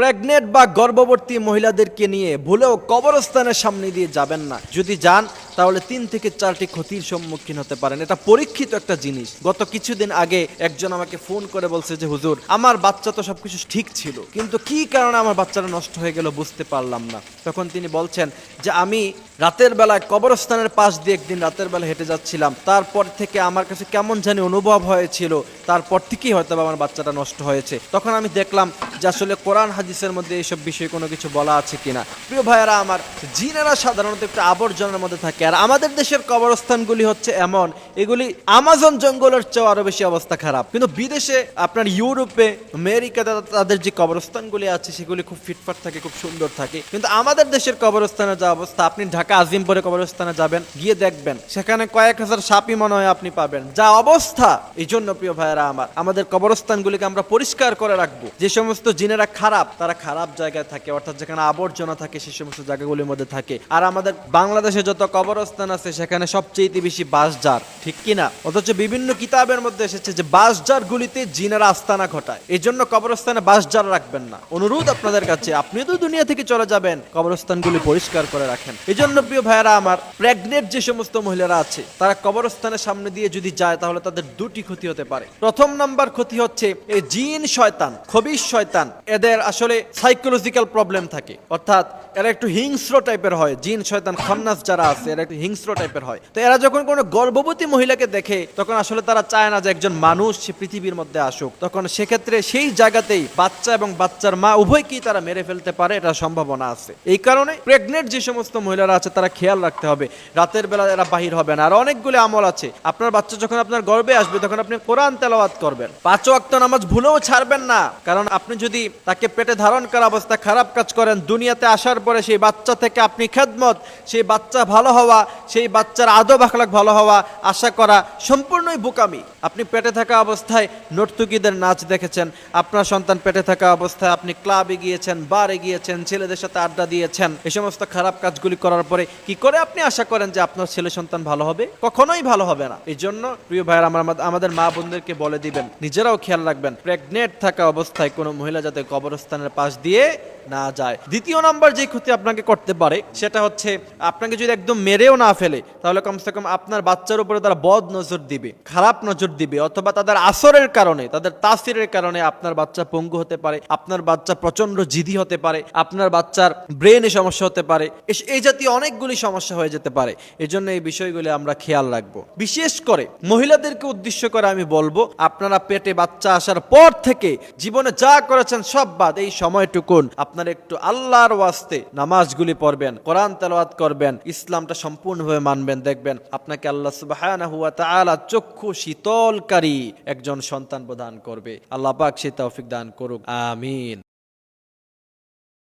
Pregnant বা গর্ভবতী মহিলাদেরকে নিয়ে ভুলেও কবরস্থানের সামনে দিয়ে যাবেন না। যদি যান তাহলে তিন থেকে চারটি ক্ষতির সম্মুখীন হতে পারেন। এটা পরীক্ষিত একটা জিনিস। গত কিছুদিন আগে একজন আমাকে ফোন করে বলছে যে, হুজুর, আমার বাচ্চা তো সবকিছু ঠিক ছিল, কিন্তু কি কারণে আমার বাচ্চাটা নষ্ট হয়ে গেল বুঝতে পারলাম না? তখন তিনি বলছেন যে, আমি রাতের বেলায় কবরস্থানের পাশ দিয়ে একদিন রাতের বেলা হেঁটে যাচ্ছিলাম। তারপর থেকে আমার কাছে কেমন জানি অনুভব হয়েছিল। তারপর থেকেই হয়তো আমার বাচ্চাটা নষ্ট হয়েছে। তখন আমি দেখলাম যে, আসলে কোরআন হাদিসের মধ্যে এইসব বিষয়ে কোনো কিছু বলা আছে কিনা। প্রিয় ভাইয়েরা, আমার জিনেরা সাধারণত একটা আবর্জনার মধ্যে থাকে। আর আমাদের দেশের কবরস্থানগুলি হচ্ছে এমন, এগুলি আমাজন জঙ্গলের চেয়েও আরও বেশি অবস্থা খারাপ। কিন্তু বিদেশে আপনার ইউরোপে, আমেরিকাতে তাদের যে কবরস্থানগুলি আছে, সেগুলি খুব ফিটফাট থাকে, খুব সুন্দর থাকে। কিন্তু আমাদের দেশের কবরস্থানের যা অবস্থা, আপনি ঢাকা আজিমপুরে কবরস্থানে যাবেন, গিয়ে দেখবেন, সেখানে কয়েক হাজার সাপই মনে হয় আপনি পাবেন। যা অবস্থা, এই জন্য প্রিয় ভাইয়েরা আমার, আমাদের কবরস্থানগুলিকে আমরা পরিষ্কার করে রাখব। যে সমস্ত জিনেরা খারাপ, তারা খারাপ জায়গায় থাকে, অর্থাৎ যেখানে আবর্জনা থাকে সেই সমস্ত জায়গাগুলির মধ্যে থাকে। আর আমাদের বাংলাদেশে যত কবরস্থান আছে, সেখানে সবচেয়ে বেশি বাসজার, ঠিক কিনা? অথচ বিভিন্ন কিতাবের মধ্যে এসেছে যে বাসজার গুলিতে জিনেরা আস্তানা ঘটায়। এই জন্য কবরস্থানে বাসজার রাখবেন না। অনুরোধ আপনাদের কাছে, আপনিও তো দুনিয়া থেকে চলে যাবেন। কবরস্থানগুলি পরিষ্কার করে রাখেন। এই জন্য প্রিয় ভাইয়েরা, আমার প্রেগনেন্ট যে সমস্ত মহিলারা আছে, তারা কবরস্থানের সামনে দিয়ে যদি যায়, তাহলে তাদের দুটি ক্ষতি হতে পারে। প্রথম নাম্বার ক্ষতি হচ্ছে এই জিন শয়তান, খবিশ শয়তান, এদের আসলে সাইকোলজিক্যাল প্রবলেম থাকে। অর্থাৎ, এরা একটু হিংস্র টাইপের হয়। জিন, শয়তান, খন্নাস যারা আছে এরা একটু হিংস্র টাইপের হয়। তো এরা যখন কোনো গর্ভবতী মহিলাকে দেখে, তখন আসলে তারা চায় না যে একজন মানুষ সে পৃথিবীর মধ্যে আসুক। তখন সেক্ষেত্রে সেই জায়গাতেই বাচ্চা এবং বাচ্চার মা উভয়কেই তারা মেরে ফেলতে পারে এটা সম্ভাবনা আছে। এই কারণে প্রেগনেন্ট যে সমস্ত মহিলারা আছে, তারা খেয়াল রাখতে হবে। রাতের বেলা এরা বাহির হবে না। আর অনেকগুলো আমল আছে। আপনার বাচ্চা যখন আপনার গর্বে আসবে, তখন আপনি কোরআন তেলাওয়াত করবেন। পাঁচ ওয়াক্ত নামাজ ভুলেও ছাড়বেন না। কারণ আপনি যদি তাকে পেটে ধারণ করা অবস্থা খারাপ কাজ করেন, দুনিয়াতে আসার পরে সেই বাচ্চা থেকে আপনি খেদমত, সেই বাচ্চা ভালো হওয়া সেই বাচ্চার আদব আখলাক ভালো হওয়া, আশা করা সম্পূর্ণই বোকামি। আপনি পেটে থাকা অবস্থায় নর্তকীদের নাচ দেখেছেন, আপনার সন্তান পেটে থাকা অবস্থায় আপনি ক্লাবে গিয়েছেন, বারে গিয়েছেন, ছেলেদের সাথে আড্ডা দিয়েছেন এই সমস্ত খারাপ কাজগুলি করার পরে কি করে আপনি আশা করেন যে আপনার ছেলে সন্তান ভালো হবে? কখনোই ভালো হবে না। এই জন্য প্রিয় ভাইয়ের, আমার আমাদের মা বোনদেরকে বলে দিবেন, নিজেরাও খেয়াল রাখবেন প্রেগনেন্ট থাকা অবস্থায় কোনো মহিলা যাতে কবরস্থানের পাশ দিয়ে না যায়। দ্বিতীয় নাম্বার যে ক্ষতি আপনাকে করতে পারে, সেটা হচ্ছে আপনাকে যদি একদম মেরেও না ফেলে, তাহলে কমসে কম আপনার বাচ্চার উপরে তারা বদ নজর দিবে, খারাপ নজর দিবে, অথবা তাদের আসরের কারণে, তাদের তাসিরের কারণে আপনার বাচ্চা পঙ্গু হতে পারে, আপনার বাচ্চা প্রচণ্ড জিদি হতে পারে, আপনার বাচ্চার ব্রেনে সমস্যা হতে পারে এই জাতীয় অনেকগুলি সমস্যা হয়ে যেতে পারে। এই জন্য এই বিষয়গুলি আমরা খেয়াল রাখব। বিশেষ করে মহিলাদেরকে উদ্দেশ্য করে আমি বলব, আপনারা পেটে বাচ্চা আসার পর থেকে জীবনে যা করেছেন সব বাদ, এই সময়টুকুন আপনারা একটু আল্লাহর ওয়াস্তে নামাজগুলি পড়বেন, কোরআন তেলাওয়াত করবেন, ইসলামটা সম্পূর্ণভাবে মানবেন, দেখবেন আপনাকে আল্লাহ সুবাহ চক্ষু শীতলকারী একজন সন্তান প্রদান করবে। আল্লাহ পাক সে তৌফিক দান করুক, আমিন।